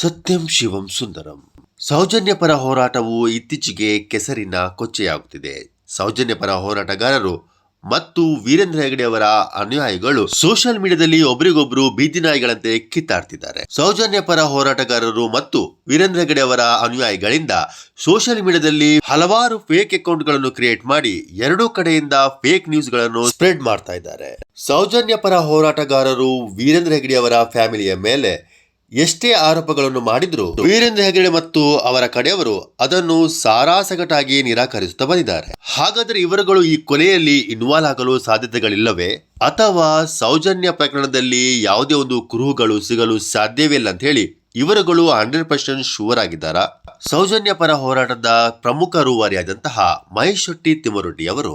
ಸತ್ಯಂ ಶಿವಂ ಸುಂದರಂ. ಸೌಜನ್ಯಪರ ಹೋರಾಟವು ಇತ್ತೀಚೆಗೆ ಕೆಸರಿನ ಕೊಚ್ಚೆಯಾಗುತ್ತಿದೆ. ಸೌಜನ್ಯಪರ ಹೋರಾಟಗಾರರು ಮತ್ತು ವೀರೇಂದ್ರ ಹೆಗಡೆ ಅವರ ಅನುಯಾಯಿಗಳು ಸೋಷಿಯಲ್ ಮೀಡಿಯಾದಲ್ಲಿ ಒಬ್ರಿಗೊಬ್ರು ಬೀದಿ ನಾಯಿಗಳಂತೆ ಕಿತ್ತಾಡ್ತಿದ್ದಾರೆ. ಸೌಜನ್ಯಪರ ಹೋರಾಟಗಾರರು ಮತ್ತು ವೀರೇಂದ್ರ ಹೆಗಡೆ ಅವರ ಅನುಯಾಯಿಗಳಿಂದ ಸೋಷಿಯಲ್ ಮೀಡಿಯಾದಲ್ಲಿ ಹಲವಾರು ಫೇಕ್ ಅಕೌಂಟ್ಗಳನ್ನು ಕ್ರಿಯೇಟ್ ಮಾಡಿ ಎರಡೂ ಕಡೆಯಿಂದ ಫೇಕ್ ನ್ಯೂಸ್ಗಳನ್ನು ಸ್ಪ್ರೆಡ್ ಮಾಡ್ತಾ ಇದ್ದಾರೆ. ಸೌಜನ್ಯಪರ ಹೋರಾಟಗಾರರು ವೀರೇಂದ್ರ ಹೆಗಡೆ ಅವರ ಫ್ಯಾಮಿಲಿಯ ಮೇಲೆ ಎಷ್ಟೇ ಆರೋಪಗಳನ್ನು ಮಾಡಿದರೂ ವೀರೇಂದ್ರ ಹೆಗಡೆ ಮತ್ತು ಅವರ ಕಡೆಯವರು ಅದನ್ನು ಸಾರಾಸಗಟಾಗಿ ನಿರಾಕರಿಸುತ್ತಾ ಬಂದಿದ್ದಾರೆ. ಹಾಗಾದರೆ ಇವರುಗಳು ಈ ಕೊಲೆಯಲ್ಲಿ ಇನ್ವಾಲ್ವ್ ಆಗಲು ಸಾಧ್ಯತೆಗಳಿಲ್ಲವೇ? ಅಥವಾ ಸೌಜನ್ಯ ಪ್ರಕರಣದಲ್ಲಿ ಯಾವುದೇ ಒಂದು ಕುರುಹುಗಳು ಸಿಗಲು ಸಾಧ್ಯವಿಲ್ಲ ಅಂತ ಹೇಳಿ ಇವರುಗಳು ಹಂಡ್ರೆಡ್ ಪರ್ಸೆಂಟ್ ಶೂರ್ ಆಗಿದ್ದಾರಾ? ಸೌಜನ್ಯ ಪರ ಹೋರಾಟದ ಪ್ರಮುಖ ರೂವಾರಿಯಾದಂತಹ ಮಹೇಶ್ ಶೆಟ್ಟಿ ತಿಮ್ಮರೊಡ್ಡಿ ಅವರು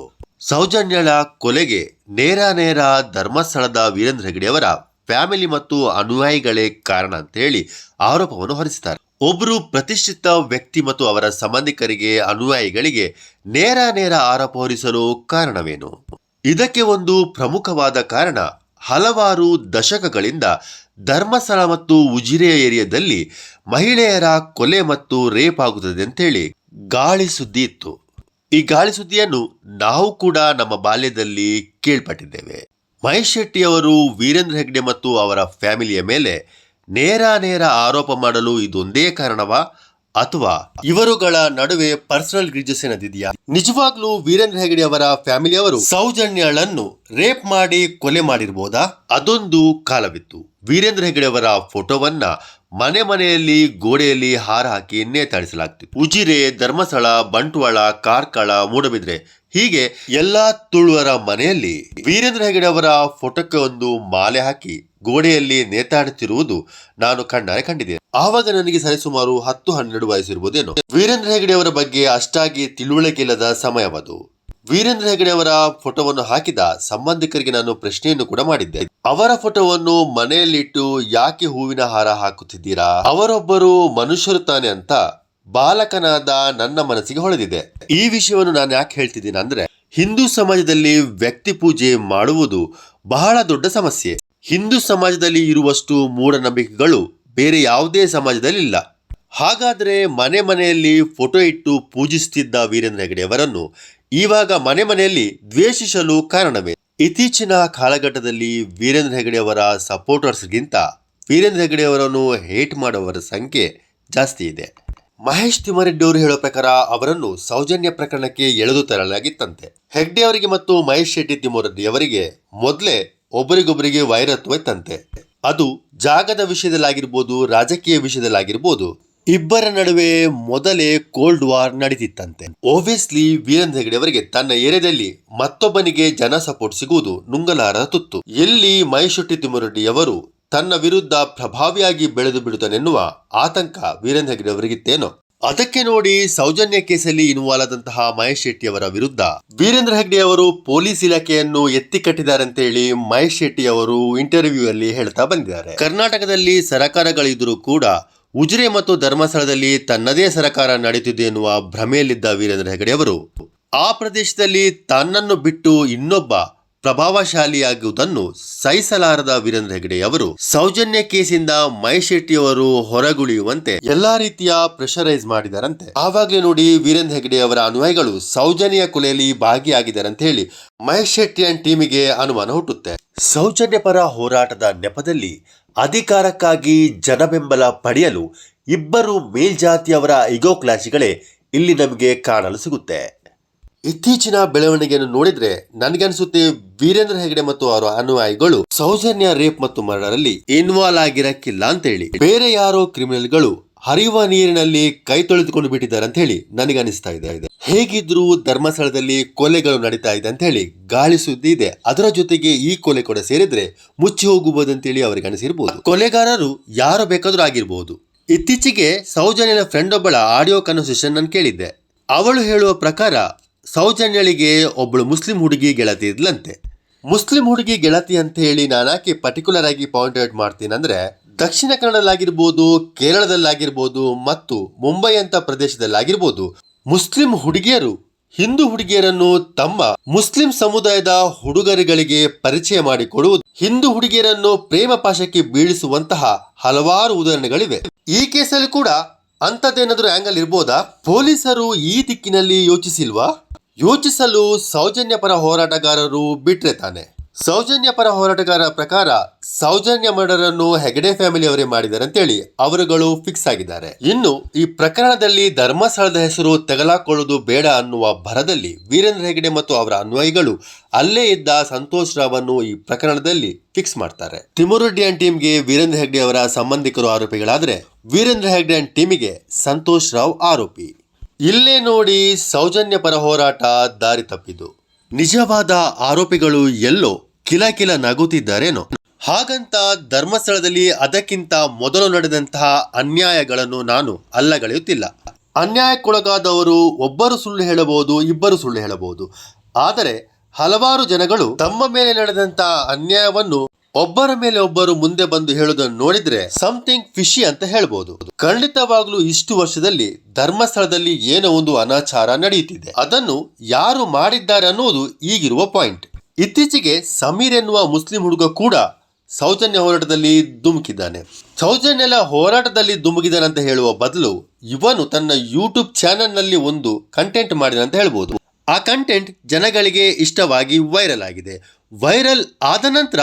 ಸೌಜನ್ಯಳ ಕೊಲೆಗೆ ನೇರ ನೇರ ಧರ್ಮಸ್ಥಳದ ವೀರೇಂದ್ರ ಹೆಗಡೆ ಅವರ ಫ್ಯಾಮಿಲಿ ಮತ್ತು ಅನುಯಾಯಿಗಳೇ ಕಾರಣ ಅಂತ ಹೇಳಿ ಆರೋಪವನ್ನು ಹೊರಿಸಿದ್ದಾರೆ. ಒಬ್ಬರು ಪ್ರತಿಷ್ಠಿತ ವ್ಯಕ್ತಿ ಮತ್ತು ಅವರ ಸಂಬಂಧಿಕರಿಗೆ ಅನುಯಾಯಿಗಳಿಗೆ ನೇರ ನೇರ ಆರೋಪ ಹೊರಿಸಲು ಕಾರಣವೇನು? ಇದಕ್ಕೆ ಒಂದು ಪ್ರಮುಖವಾದ ಕಾರಣ ಹಲವಾರು ದಶಕಗಳಿಂದ ಧರ್ಮಸ್ಥಳ ಮತ್ತು ಉಜಿರೆ ಏರಿಯಾದಲ್ಲಿ ಮಹಿಳೆಯರ ಕೊಲೆ ಮತ್ತು ರೇಪ್ ಆಗುತ್ತದೆ ಅಂತೇಳಿ ಗಾಳಿ ಸುದ್ದಿ ಇತ್ತು. ಈ ಗಾಳಿ ಸುದ್ದಿಯನ್ನು ನಾವು ಕೂಡ ನಮ್ಮ ಬಾಲ್ಯದಲ್ಲಿ ಕೇಳ್ಪಟ್ಟಿದ್ದೇವೆ. ಮಹೇಶ್ ಶೆಟ್ಟಿ ಅವರು ವೀರೇಂದ್ರ ಹೆಗ್ಡೆ ಮತ್ತು ಅವರ ಫ್ಯಾಮಿಲಿಯ ಮೇಲೆ ನೇರ ನೇರ ಆರೋಪ ಮಾಡಲು ಇದೊಂದೇ ಕಾರಣವಾ ಅಥವಾ ಇವರುಗಳ ನಡುವೆ ಪರ್ಸನಲ್ ಗ್ರಿಜಸ್ ಏನದಿದೆಯಾ ನಿಜವಾಗ್ಲೂ ವೀರೇಂದ್ರ ಹೆಗಡೆ ಅವರ ಫ್ಯಾಮಿಲಿಯವರು ಸೌಜನ್ಯಳನ್ನು ರೇಪ್ ಮಾಡಿ ಕೊಲೆ ಮಾಡಿರ್ಬೋದಾ? ಅದೊಂದು ಕಾಲವಿತ್ತು. ವೀರೇಂದ್ರ ಹೆಗಡೆ ಅವರ ಫೋಟೋವನ್ನ ಮನೆ ಮನೆಯಲ್ಲಿ ಗೋಡೆಯಲ್ಲಿ ಹಾರ ಹಾಕಿ ನೇತಾಡಿಸಲಾಗ್ತಿತ್ತು ಉಜಿರೆ, ಧರ್ಮಸ್ಥಳ, ಬಂಟ್ವಾಳ, ಕಾರ್ಕಳ, ಮೂಡಬಿದ್ರೆ ಹೀಗೆ ಎಲ್ಲಾ ತುಳುವರ ಮನೆಯಲ್ಲಿ ವೀರೇಂದ್ರ ಹೆಗಡೆ ಅವರ ಫೋಟೋಕ್ಕೆ ಒಂದು ಮಾಲೆ ಹಾಕಿ ಗೋಡೆಯಲ್ಲಿ ನೇತಾಡುತ್ತಿರುವುದು ನಾನು ಕಣ್ಣಾರೆ ಕಂಡಿದೆ. ಆವಾಗ ನನಗೆ ಸರಿಸುಮಾರು ಹತ್ತು ಹನ್ನೆರಡು ವಯಸ್ಸಿರ್ಬೋದೇನೋ ವೀರೇಂದ್ರ ಹೆಗಡೆ ಅವರ ಬಗ್ಗೆ ಅಷ್ಟಾಗಿ ತಿಳುವಳಿಕೆ ಇಲ್ಲದ ಸಮಯವದು. ವೀರೇಂದ್ರ ಹೆಗಡೆ ಅವರ ಫೋಟೋವನ್ನು ಹಾಕಿದ ಸಂಬಂಧಿಕರಿಗೆ ನಾನು ಪ್ರಶ್ನೆಯನ್ನು ಕೂಡ ಮಾಡಿದ್ದೆ. ಅವರ ಫೋಟೋವನ್ನು ಮನೆಯಲ್ಲಿಟ್ಟು ಯಾಕೆ ಹೂವಿನ ಹಾರ ಹಾಕುತ್ತಿದ್ದೀರಾ? ಅವರೊಬ್ಬರು ಮನುಷ್ಯರು ತಾನೆ ಅಂತ ಬಾಲಕನಾದ ನನ್ನ ಮನಸ್ಸಿಗೆ ಹೊಳೆದಿದೆ. ಈ ವಿಷಯವನ್ನು ನಾನು ಯಾಕೆ ಹೇಳ್ತಿದ್ದೀನಿ ಅಂದ್ರೆ, ಹಿಂದೂ ಸಮಾಜದಲ್ಲಿ ವ್ಯಕ್ತಿ ಪೂಜೆ ಮಾಡುವುದು ಬಹಳ ದೊಡ್ಡ ಸಮಸ್ಯೆ. ಹಿಂದೂ ಸಮಾಜದಲ್ಲಿ ಇರುವಷ್ಟು ಮೂಢನಂಬಿಕೆಗಳು ಬೇರೆ ಯಾವುದೇ ಸಮಾಜದಲ್ಲಿ ಇಲ್ಲ ಹಾಗಾದ್ರೆ ಮನೆ ಮನೆಯಲ್ಲಿ ಫೋಟೋ ಇಟ್ಟು ಪೂಜಿಸುತ್ತಿದ್ದ ವೀರೇಂದ್ರ ಹೆಗಡೆಯವರನ್ನು ಇವಾಗ ಮನೆ ಮನೆಯಲ್ಲಿ ದ್ವೇಷಿಸಲು ಕಾರಣವೇ? ಇತ್ತೀಚಿನ ಕಾಲಘಟ್ಟದಲ್ಲಿ ವೀರೇಂದ್ರ ಹೆಗಡೆಯವರ ಸಪೋರ್ಟರ್ಸ್ಗಿಂತ ವೀರೇಂದ್ರ ಹೆಗಡೆಯವರನ್ನು ಹೇಟ್ ಮಾಡುವವರ ಸಂಖ್ಯೆ ಜಾಸ್ತಿ ಇದೆ. ಮಹೇಶ್ ತಿಮ್ಮಾರೆಡ್ಡಿ ಅವರು ಹೇಳೋ ಪ್ರಕಾರ ಅವರನ್ನು ಸೌಜನ್ಯ ಪ್ರಕರಣಕ್ಕೆ ಎಳೆದು ತರಲಾಗಿತ್ತಂತೆ. ಹೆಗ್ಡೆ ಅವರಿಗೆ ಮತ್ತು ಮಹೇಶ್ ಶೆಟ್ಟಿ ತಿಮ್ಮರೆಡ್ಡಿ ಅವರಿಗೆ ಮೊದಲೇ ಒಬ್ಬರಿಗೊಬ್ಬರಿಗೆ ವೈರತ್ವ ಇತ್ತಂತೆ ಅದು ಜಾಗದ ವಿಷಯದಲ್ಲಾಗಿರ್ಬೋದು, ರಾಜಕೀಯ ವಿಷಯದಲ್ಲಾಗಿರ್ಬೋದು, ಇಬ್ಬರ ನಡುವೆ ಮೊದಲೇ ಕೋಲ್ಡ್ ವಾರ್ ನಡೀತಿತ್ತಂತೆ. ಓಬಿಯಸ್ಲಿ ವೀರೇಂದ್ರ ಹೆಗ್ಡೆ ಅವರಿಗೆ ತನ್ನ ಏರಿಯಾದಲ್ಲಿ ಮತ್ತೊಬ್ಬನಿಗೆ ಜನ ಸಪೋರ್ಟ್ ಸಿಗುವುದು ನುಂಗಲಾರದ ತುತ್ತು. ಎಲ್ಲಿ ಮಹೇಶ್ ಶೆಟ್ಟಿ ತಿಮ್ಮರೆಡ್ಡಿ ಅವರು ತನ್ನ ವಿರುದ್ಧ ಪ್ರಭಾವಿಯಾಗಿ ಬೆಳೆದು ಬಿಡುತ್ತನೆನ್ನುವ ಆತಂಕ ವೀರೇಂದ್ರ ಹೆಗ್ಡೆ ಅವರಿಗಿತ್ತೇನೋ ಅದಕ್ಕೆ ನೋಡಿ ಸೌಜನ್ಯ ಕೇಸಲ್ಲಿ ಇನ್ವಾಲ್ವ್ ಆದಂತಹ ಮಹೇಶ್ ಶೆಟ್ಟಿ ಅವರ ವಿರುದ್ಧ ವೀರೇಂದ್ರ ಹೆಗ್ಡೆ ಅವರು ಪೊಲೀಸ್ ಇಲಾಖೆಯನ್ನು ಎತ್ತಿ ಕಟ್ಟಿದ್ದಾರೆ ಅಂತ ಹೇಳಿ ಮಹೇಶ್ ಶೆಟ್ಟಿ ಅವರು ಇಂಟರ್ವ್ಯೂ ಅಲ್ಲಿ ಹೇಳ್ತಾ ಬಂದಿದ್ದಾರೆ. ಕರ್ನಾಟಕದಲ್ಲಿ ಸರಕಾರಗಳಿದ್ರೂ ಕೂಡ ಉಜಿರೆ ಮತ್ತು ಧರ್ಮಸ್ಥಳದಲ್ಲಿ ತನ್ನದೇ ಸರಕಾರ ನಡೆಯುತ್ತಿದೆ ಎನ್ನುವ ಭ್ರಮೆಯಲ್ಲಿದ್ದ ವೀರೇಂದ್ರ ಹೆಗ್ಡೆ ಅವರು ಆ ಪ್ರದೇಶದಲ್ಲಿ ತನ್ನನ್ನು ಬಿಟ್ಟು ಇನ್ನೊಬ್ಬ ಪ್ರಭಾವಶಾಲಿಯಾಗುವುದನ್ನು ಸಹಿಸಲಾರದ ವೀರೇಂದ್ರ ಹೆಗಡೆ ಅವರು ಸೌಜನ್ಯ ಕೇಸಿಂದ ಮಹೇಶ್ ಶೆಟ್ಟಿ ಅವರು ಹೊರಗುಳಿಯುವಂತೆ ಎಲ್ಲಾ ರೀತಿಯ ಪ್ರೆಷರೈಸ್ ಮಾಡಿದರಂತೆ. ಆವಾಗಲೇ ನೋಡಿ ವೀರೇಂದ್ರ ಹೆಗಡೆ ಅವರ ಅನುಯಾಯಿಗಳು ಸೌಜನ್ಯ ಕೊಲೆಯಲ್ಲಿ ಭಾಗಿಯಾಗಿದ್ದಾರೆ ಅಂತ ಹೇಳಿ ಮಹೇಶ್ ಶೆಟ್ಟಿ ಅಂಡ್ ಟೀಮಿಗೆ ಅನುಮಾನ ಹುಟ್ಟುತ್ತೆ. ಸೌಜನ್ಯ ಪರ ಹೋರಾಟದ ನೆಪದಲ್ಲಿ ಅಧಿಕಾರಕ್ಕಾಗಿ ಜನಬೆಂಬಲ ಪಡೆಯಲು ಇಬ್ಬರು ಮೇಲ್ಜಾತಿಯವರ ಇಗೋ ಕ್ಲಾಸಿಗಳೇ ಇಲ್ಲಿ ನಮಗೆ ಕಾಣಲು ಸಿಗುತ್ತೆ. ಇತ್ತೀಚಿನ ಬೆಳವಣಿಗೆಯನ್ನು ನೋಡಿದ್ರೆ ನನಗನ್ಸುತ್ತೆ ವೀರೇಂದ್ರ ಹೆಗಡೆ ಮತ್ತು ಅವರ ಅನುಯಾಯಿಗಳು ಸೌಜನ್ಯ ರೇಪ್ ಮತ್ತು ಮರ್ಡರಲ್ಲಿ ಇನ್ವಾಲ್ವ್ ಆಗಿರಕ್ಕಿಲ್ಲ ಅಂತ ಹೇಳಿ ಬೇರೆ ಯಾರೋ ಕ್ರಿಮಿನಲ್ಗಳು ಹರಿಯುವ ನೀರಿನಲ್ಲಿ ಕೈ ತೊಳೆದುಕೊಂಡು ಬಿಟ್ಟಿದ್ದಾರೆ ಅಂತ ಹೇಳಿ ನನಗನಿಸ್ತಾ ಇದೆ. ಹೇಗಿದ್ರು ಧರ್ಮಸ್ಥಳದಲ್ಲಿ ಕೊಲೆಗಳು ನಡೀತಾ ಇದೆ ಅಂತ ಹೇಳಿ ಗಾಳಿ ಸುದ್ದಿ ಇದೆ. ಅದರ ಜೊತೆಗೆ ಈ ಕೊಲೆ ಕೂಡ ಸೇರಿದ್ರೆ ಮುಚ್ಚಿ ಹೋಗಬಹುದು ಅಂತೇಳಿ ಅವರಿಗೆ ಅನಿಸಿರ್ಬೋದು. ಕೊಲೆಗಾರರು ಯಾರು ಬೇಕಾದ್ರೂ ಆಗಿರ್ಬೋದು. ಇತ್ತೀಚೆಗೆ ಸೌಜನ್ಯನ ಫ್ರೆಂಡ್ ಒಬ್ಬಳ ಆಡಿಯೋ ಕನ್ವರ್ಸೇಷನ್ ನಾನು ಕೇಳಿದ್ದೆ. ಅವಳು ಹೇಳುವ ಪ್ರಕಾರ ಸೌಜನ್ಯಳಿಗೆ ಒಬ್ಬಳು ಮುಸ್ಲಿಂ ಹುಡುಗಿ ಗೆಳತಿ ಇದ್ಲಂತೆ. ಮುಸ್ಲಿಂ ಹುಡುಗಿ ಗೆಳತಿ ಅಂತ ಹೇಳಿ ನಾನಾಕೆ ಪರ್ಟಿಕ್ಯುಲರ್ ಆಗಿ ಪಾಯಿಂಟ್ ಔಟ್ ಮಾಡ್ತೀನಿ ಅಂದ್ರೆ, ದಕ್ಷಿಣ ಕನ್ನಡದಲ್ಲಾಗಿರ್ಬೋದು, ಕೇರಳದಲ್ಲಾಗಿರ್ಬೋದು ಮತ್ತು ಮುಂಬೈ ಅಂತ ಪ್ರದೇಶದಲ್ಲಾಗಿರ್ಬೋದು, ಮುಸ್ಲಿಂ ಹುಡುಗಿಯರು, ಹಿಂದೂ ಹುಡುಗಿಯರನ್ನು ತಮ್ಮ ಮುಸ್ಲಿಂ ಸಮುದಾಯದ ಹುಡುಗರುಗಳಿಗೆ ಪರಿಚಯ ಮಾಡಿಕೊಡುವುದು, ಹಿಂದೂ ಹುಡುಗಿಯರನ್ನು ಪ್ರೇಮ ಪಾಶಕ್ಕೆ ಬೀಳಿಸುವಂತಹ ಹಲವಾರು ಉದಾಹರಣೆಗಳಿವೆ. ಈ ಕೇಸಲ್ಲಿ ಕೂಡ ಅಂಥದ್ದೇನಾದ್ರೂ ಆಂಗಲ್ ಇರ್ಬೋದಾ? ಪೊಲೀಸರು ಈ ದಿಕ್ಕಿನಲ್ಲಿ ಯೋಚಿಸಿಲ್ವಾ? ಯೋಚಿಸಲು ಸೌಜನ್ಯ ಪರ ಹೋರಾಟಗಾರರು ಬಿಟ್ರೆ ತಾನೆ. ಸೌಜನ್ಯ ಪರ ಹೋರಾಟಗಾರರ ಪ್ರಕಾರ ಸೌಜನ್ಯ ಮರ್ಡರ್ ಅನ್ನು ಹೆಗಡೆ ಫ್ಯಾಮಿಲಿ ಅವರೇ ಮಾಡಿದ್ದಾರೆ ಅಂತೇಳಿ ಅವರುಗಳು ಫಿಕ್ಸ್ ಆಗಿದ್ದಾರೆ. ಇನ್ನು ಈ ಪ್ರಕರಣದಲ್ಲಿ ಧರ್ಮಸ್ಥಳದ ಹೆಸರು ತೆಗಲಾಕೊಳ್ಳುವುದು ಬೇಡ ಅನ್ನುವ ಭರದಲ್ಲಿ ವೀರೇಂದ್ರ ಹೆಗಡೆ ಮತ್ತು ಅವರ ಅನ್ವಯಿಗಳು ಅಲ್ಲೇ ಇದ್ದ ಸಂತೋಷ್ ರಾವ್ ಅನ್ನು ಈ ಪ್ರಕರಣದಲ್ಲಿ ಫಿಕ್ಸ್ ಮಾಡ್ತಾರೆ. ತಿಮುರುಡ್ಡಿ ಅಂಡ್ ಟೀಮ್ಗೆ ವೀರೇಂದ್ರ ಹೆಗ್ಡೆ ಅವರ ಸಂಬಂಧಿಕರು ಆರೋಪಿಗಳಾದರೆ ವೀರೇಂದ್ರ ಹೆಗ್ಡೆ ಅಂಡ್ ಟೀಮಿಗೆ ಸಂತೋಷ್ ರಾವ್ ಆರೋಪಿ. ಇಲ್ಲೇ ನೋಡಿ ಸೌಜನ್ಯ ಪರ ಹೋರಾಟ ದಾರಿ ತಪ್ಪಿದು ನಿಜವಾದ ಆರೋಪಿಗಳು ಎಲ್ಲೋ ಕಿಲ ಕಿಲ ನಗುತ್ತಿದ್ದಾರೇನೋ. ಹಾಗಂತ ಧರ್ಮಸ್ಥಳದಲ್ಲಿ ಅದಕ್ಕಿಂತ ಮೊದಲು ನಡೆದಂತಹ ಅನ್ಯಾಯಗಳನ್ನು ನಾನು ಅಲ್ಲಗಳೆಯುತ್ತಿಲ್ಲ. ಅನ್ಯಾಯಕ್ಕೊಳಗಾದವರು ಒಬ್ಬರು ಸುಳ್ಳು ಹೇಳಬಹುದು, ಇಬ್ಬರು ಸುಳ್ಳು ಹೇಳಬಹುದು. ಆದರೆ ಹಲವಾರು ಜನಗಳು ತಮ್ಮ ಮೇಲೆ ನಡೆದಂತಹ ಅನ್ಯಾಯವನ್ನು ಒಬ್ಬರ ಮೇಲೆ ಒಬ್ಬರು ಮುಂದೆ ಬಂದು ಹೇಳುವುದನ್ನು ನೋಡಿದ್ರೆ ಸಮಥಿಂಗ್ ಫಿಶಿ ಅಂತ ಹೇಳ್ಬೋದು. ಖಂಡಿತವಾಗ್ಲೂ ಇಷ್ಟು ವರ್ಷದಲ್ಲಿ ಧರ್ಮಸ್ಥಳದಲ್ಲಿ ಏನೋ ಒಂದು ಅನಾಚಾರ ನಡೆಯುತ್ತಿದೆ. ಅದನ್ನು ಯಾರು ಮಾಡಿದ್ದಾರೆ ಅನ್ನೋದು ಈಗಿರುವ ಪಾಯಿಂಟ್ ಇತ್ತೀಚೆಗೆ ಸಮೀರ್ ಎನ್ನುವ ಮುಸ್ಲಿಂ ಹುಡುಗ ಕೂಡ ಸೌಜನ್ಯ ಹೋರಾಟದಲ್ಲಿ ಧುಮುಕಿದ್ದಾನೆ. ಸೌಜನ್ಯಲ ಹೋರಾಟದಲ್ಲಿ ಧುಮುಕಿದ್ದಾನೆ ಅಂತ ಹೇಳುವ ಬದಲು ಇವನು ತನ್ನ ಯೂಟ್ಯೂಬ್ ಚಾನೆಲ್ನಲ್ಲಿ ಒಂದು ಕಂಟೆಂಟ್ ಮಾಡಿದಂತ ಹೇಳ್ಬೋದು. ಆ ಕಂಟೆಂಟ್ ಜನಗಳಿಗೆ ಇಷ್ಟವಾಗಿ ವೈರಲ್ ಆಗಿದೆ. ವೈರಲ್ ಆದ ನಂತರ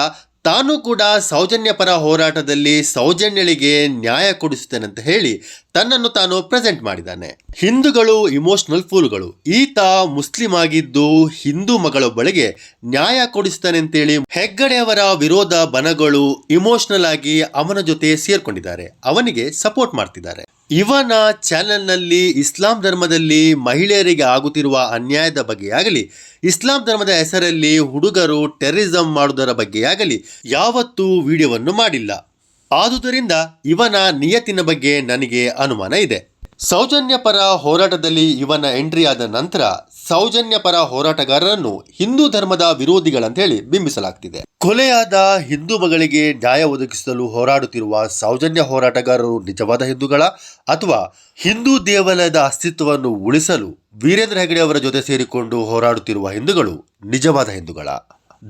ತಾನು ಕೂಡ ಸೌಜನ್ಯ ಪರ ಹೋರಾಟದಲ್ಲಿ ಸೌಜನ್ಯಳಿಗೆ ನ್ಯಾಯ ಕೊಡಿಸುತ್ತೇನೆ ಅಂತ ಹೇಳಿ ತನ್ನನ್ನು ತಾನು ಪ್ರೆಸೆಂಟ್ ಮಾಡಿದ್ದಾನೆ. ಹಿಂದೂಗಳು ಇಮೋಷನಲ್ ಫೂಲ್ಗಳು. ಈತ ಮುಸ್ಲಿಂ ಆಗಿದ್ದು ಹಿಂದೂ ಮಗಳೊಬ್ಬಳಿಗೆ ನ್ಯಾಯ ಕೊಡಿಸ್ತಾನೆ ಅಂತೇಳಿ ಹೆಗ್ಗಡೆಯವರ ವಿರೋಧ ಬನಗಳು ಇಮೋಷನಲ್ ಆಗಿ ಅವನ ಜೊತೆ ಸೇರ್ಕೊಂಡಿದ್ದಾರೆ. ಅವನಿಗೆ ಸಪೋರ್ಟ್ ಮಾಡ್ತಿದ್ದಾರೆ. ಇವನ ಚಾನೆಲ್ನಲ್ಲಿ ಇಸ್ಲಾಂ ಧರ್ಮದಲ್ಲಿ ಮಹಿಳೆಯರಿಗೆ ಆಗುತ್ತಿರುವ ಅನ್ಯಾಯದ ಬಗ್ಗೆಯಾಗಲಿ ಇಸ್ಲಾಂ ಧರ್ಮದ ಹೆಸರಲ್ಲಿ ಹುಡುಗರು ಟೆರರಿಸಂ ಮಾಡುವುದರ ಬಗ್ಗೆಯಾಗಲಿ ಯಾವತ್ತೂ ವಿಡಿಯೋವನ್ನು ಮಾಡಿಲ್ಲ. ಆದುದರಿಂದ ಇವನ ನಿಯತ್ತಿನ ಬಗ್ಗೆ ನನಗೆ ಅನುಮಾನ ಇದೆ. ಸೌಜನ್ಯ ಪರ ಹೋರಾಟದಲ್ಲಿ ಇವನ ಎಂಟ್ರಿ ಆದ ನಂತರ ಸೌಜನ್ಯ ಪರ ಹೋರಾಟಗಾರರನ್ನು ಹಿಂದೂ ಧರ್ಮದ ವಿರೋಧಿಗಳಂತ ಹೇಳಿ ಬಿಂಬಿಸಲಾಗ್ತಿದೆ. ಕೊಲೆಯಾದ ಹಿಂದೂ ಮಗಳಿಗೆ ನ್ಯಾಯ ಒದಗಿಸಲು ಹೋರಾಡುತ್ತಿರುವ ಸೌಜನ್ಯ ಹೋರಾಟಗಾರರು ನಿಜವಾದ ಹಿಂದೂಗಳ ಅಥವಾ ಹಿಂದೂ ದೇವಾಲಯದ ಅಸ್ತಿತ್ವವನ್ನು ಉಳಿಸಲು ವೀರೇಂದ್ರ ಹೆಗಡೆ ಅವರ ಜೊತೆ ಸೇರಿಕೊಂಡು ಹೋರಾಡುತ್ತಿರುವ ಹಿಂದೂಗಳು ನಿಜವಾದ ಹಿಂದೂಗಳ?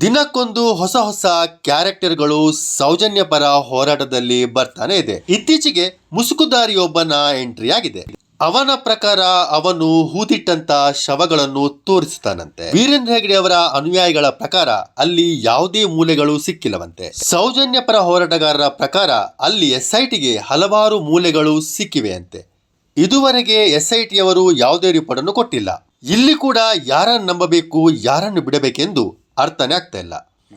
ದಿನಕ್ಕೊಂದು ಹೊಸ ಹೊಸ ಕ್ಯಾರೆಕ್ಟರ್ಗಳು ಸೌಜನ್ಯ ಪರ ಹೋರಾಟದಲ್ಲಿ ಬರ್ತಾನೆ ಇದೆ. ಇತ್ತೀಚೆಗೆ ಮುಸುಕುದಾರಿಯೊಬ್ಬನ ಎಂಟ್ರಿ ಆಗಿದೆ. ಅವನ ಪ್ರಕಾರ ಅವನು ಹೂದಿಟ್ಟಂತ ಶವಗಳನ್ನು ತೋರಿಸುತ್ತಾನಂತೆ. ವೀರೇಂದ್ರ ಹೆಗಡೆ ಅವರ ಅನುಯಾಯಿಗಳ ಪ್ರಕಾರ ಅಲ್ಲಿ ಯಾವುದೇ ಮೂಲೆಗಳು ಸಿಕ್ಕಿಲ್ಲವಂತೆ. ಸೌಜನ್ಯ ಪರ ಹೋರಾಟಗಾರರ ಪ್ರಕಾರ ಅಲ್ಲಿ ಎಸ್ಐಟಿಗೆ ಹಲವಾರು ಮೂಲೆಗಳು ಸಿಕ್ಕಿವೆಯಂತೆ. ಇದುವರೆಗೆ ಎಸ್ಐಟಿಯವರು ಯಾವುದೇ ರಿಪೋರ್ಟ್ ಅನ್ನು ಕೊಟ್ಟಿಲ್ಲ. ಇಲ್ಲಿ ಕೂಡ ಯಾರನ್ನು ನಂಬಬೇಕು, ಯಾರನ್ನು ಬಿಡಬೇಕೆಂದು ಅರ್ಥನೇ ಆಗ್ತಾ ಇಲ್ಲ.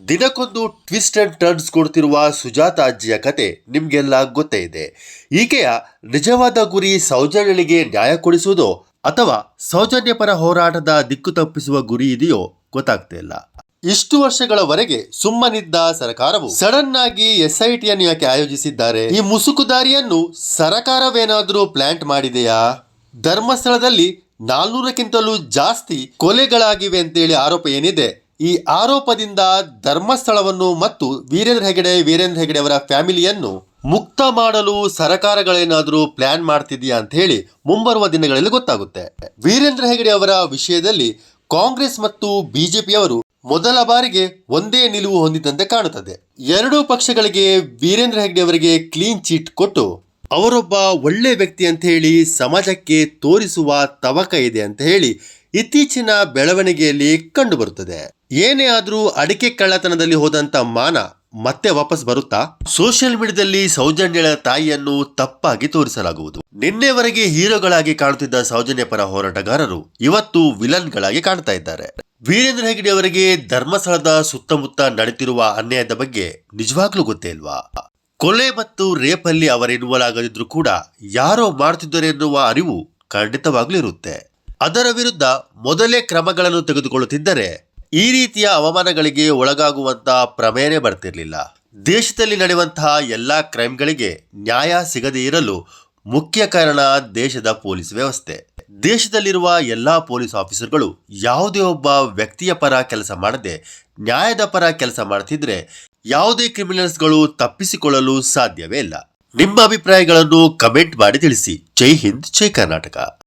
ದಿನಕ್ಕೊಂದು ಟ್ವಿಸ್ಟ್ ಅಂಡ್ ಟರ್ನ್ಸ್ ಕೊಡ್ತಿರುವ ಸುಜಾತ ಅಜ್ಜಿಯ ಕತೆ ನಿಮಗೆಲ್ಲ ಗೊತ್ತೇ ಇದೆ. ಈಕೆಯ ನಿಜವಾದ ಗುರಿ ಸೌಜನ್ಯಳಿಗೆ ನ್ಯಾಯ ಕೊಡಿಸುವುದೋ ಅಥವಾ ಸೌಜನ್ಯ ಪರ ಹೋರಾಟದ ದಿಕ್ಕು ತಪ್ಪಿಸುವ ಗುರಿ ಇದೆಯೋ ಗೊತ್ತಾಗ್ತಾ ಇಲ್ಲ. ಇಷ್ಟು ವರ್ಷಗಳವರೆಗೆ ಸುಮ್ಮನಿದ್ದ ಸರ್ಕಾರವು ಸಡನ್ ಆಗಿ ಎಸ್ಐಟಿಯನ್ನು ಯಾಕೆ ಆಯೋಜಿಸಿದ್ದಾರೆ? ಈ ಮುಸುಕುದಾರಿಯನ್ನು ಸರಕಾರವೇನಾದರೂ ಪ್ಲಾಂಟ್ ಮಾಡಿದೆಯಾ? ಧರ್ಮಸ್ಥಳದಲ್ಲಿ ನಾಲ್ನೂರಕ್ಕಿಂತಲೂ ಜಾಸ್ತಿ ಕೊಲೆಗಳಾಗಿವೆ ಅಂತೇಳಿ ಆರೋಪ ಏನಿದೆ? ಈ ಆರೋಪದಿಂದ ಧರ್ಮಸ್ಥಳವನ್ನು ಮತ್ತು ವೀರೇಂದ್ರ ಹೆಗಡೆ ವೀರೇಂದ್ರ ಹೆಗಡೆ ಅವರ ಫ್ಯಾಮಿಲಿಯನ್ನು ಮುಕ್ತ ಮಾಡಲು ಸರಕಾರಗಳೇನಾದರೂ ಪ್ಲಾನ್ ಮಾಡ್ತಿದೆಯಾ ಅಂತ ಹೇಳಿ ಮುಂಬರುವ ದಿನಗಳಲ್ಲಿ ಗೊತ್ತಾಗುತ್ತೆ. ವೀರೇಂದ್ರ ಹೆಗಡೆ ಅವರ ವಿಷಯದಲ್ಲಿ ಕಾಂಗ್ರೆಸ್ ಮತ್ತು ಬಿಜೆಪಿಯವರು ಮೊದಲ ಬಾರಿಗೆ ಒಂದೇ ನಿಲುವು ಹೊಂದಿದಂತೆ ಕಾಣುತ್ತದೆ. ಎರಡೂ ಪಕ್ಷಗಳಿಗೆ ವೀರೇಂದ್ರ ಹೆಗ್ಡೆ ಅವರಿಗೆ ಕ್ಲೀನ್ ಚೀಟ್ ಕೊಟ್ಟು ಅವರೊಬ್ಬ ಒಳ್ಳೆ ವ್ಯಕ್ತಿ ಅಂತ ಹೇಳಿ ಸಮಾಜಕ್ಕೆ ತೋರಿಸುವ ತವಕ ಇದೆ ಅಂತ ಹೇಳಿ ಇತ್ತೀಚಿನ ಬೆಳವಣಿಗೆಯಲ್ಲಿ ಕಂಡುಬರುತ್ತದೆ. ಏನೇ ಆದರೂ ಅಡಿಕೆ ಕಳ್ಳತನದಲ್ಲಿ ಹೋದಂತ ಮಾನ ಮತ್ತೆ ವಾಪಸ್ ಬರುತ್ತಾ? ಸೋಷಿಯಲ್ ಮೀಡಿಯಾದಲ್ಲಿ ಸೌಜನ್ಯಳ ತಾಯಿಯನ್ನು ತಪ್ಪಾಗಿ ತೋರಿಸಲಾಗುವುದು. ನಿನ್ನೆವರೆಗೆ ಹೀರೋಗಳಾಗಿ ಕಾಣುತ್ತಿದ್ದ ಸೌಜನ್ಯ ಪರ ಹೋರಾಟಗಾರರು ಇವತ್ತು ವಿಲನ್ಗಳಾಗಿ ಕಾಣ್ತಾ ಇದ್ದಾರೆ. ವೀರೇಂದ್ರ ಹೆಗಡೆ ಅವರಿಗೆ ಧರ್ಮಸ್ಥಳದ ಸುತ್ತಮುತ್ತ ನಡೆತಿರುವ ಅನ್ಯಾಯದ ಬಗ್ಗೆ ನಿಜವಾಗ್ಲೂ ಗೊತ್ತೇ ಇಲ್ವಾ? ಕೊಲೆ ಮತ್ತು ರೇಪಲ್ಲಿ ಅವರ ಇನ್ವಾಲ್ವ್ ಆಗದಿದ್ರು ಕೂಡ ಯಾರೋ ಮಾಡ್ತಿದ್ದಾರೆ ಎನ್ನುವ ಅರಿವು ಖಂಡಿತವಾಗ್ಲೂ ಇರುತ್ತೆ. ಅದರ ವಿರುದ್ಧ ಮೊದಲೇ ಕ್ರಮಗಳನ್ನು ತೆಗೆದುಕೊಳ್ಳುತ್ತಿದ್ದರೆ ಈ ರೀತಿಯ ಅವಮಾನಗಳಿಗೆ ಒಳಗಾಗುವಂತಹ ಪ್ರಮೇಯನೇ ಬರ್ತಿರಲಿಲ್ಲ. ದೇಶದಲ್ಲಿ ನಡೆಯುವಂತಹ ಎಲ್ಲಾ ಕ್ರೈಮ್ಗಳಿಗೆ ನ್ಯಾಯ ಸಿಗದೇ ಇರಲು ಮುಖ್ಯ ಕಾರಣ ದೇಶದ ಪೊಲೀಸ್ ವ್ಯವಸ್ಥೆ. ದೇಶದಲ್ಲಿರುವ ಎಲ್ಲಾ ಪೊಲೀಸ್ ಆಫೀಸರ್ಗಳು ಯಾವುದೇ ಒಬ್ಬ ವ್ಯಕ್ತಿಯ ಪರ ಕೆಲಸ ಮಾಡದೆ, ನ್ಯಾಯದ ಪರ ಕೆಲಸ ಮಾಡ್ತಿದ್ರೆ ಯಾವುದೇ ಕ್ರಿಮಿನಲ್ಸ್ಗಳು ತಪ್ಪಿಸಿಕೊಳ್ಳಲು ಸಾಧ್ಯವೇ ಇಲ್ಲ. ನಿಮ್ಮ ಅಭಿಪ್ರಾಯಗಳನ್ನು ಕಮೆಂಟ್ ಮಾಡಿ ತಿಳಿಸಿ. ಜೈ ಹಿಂದ್, ಜೈ ಕರ್ನಾಟಕ.